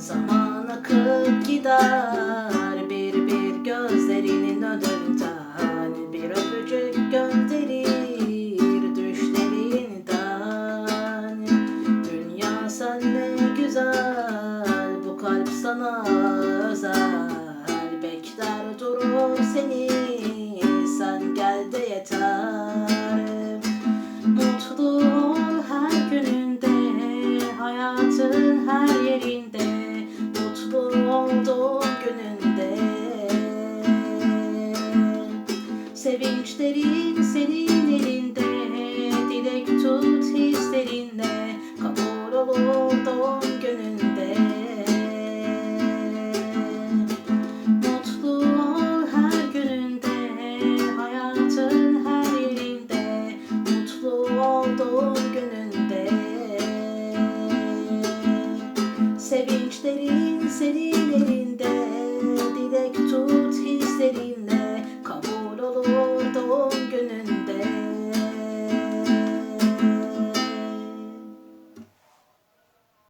Zaman akıp gider bir bir gözlerinin önünden Bir öpücük gönderir düşlerinden. Dünya senle güzel bu kalp sana özel. Bekler durur seni sen gel de yeter. Mutlu ol her gününde, hayatın Sevinçlerin senin elinde, dilek tut hislerinle, kabul olur doğum gününde. Mutlu ol her gününde, hayatın her yerinde, mutlu ol doğum gününde. Sevinçlerin senin elinde,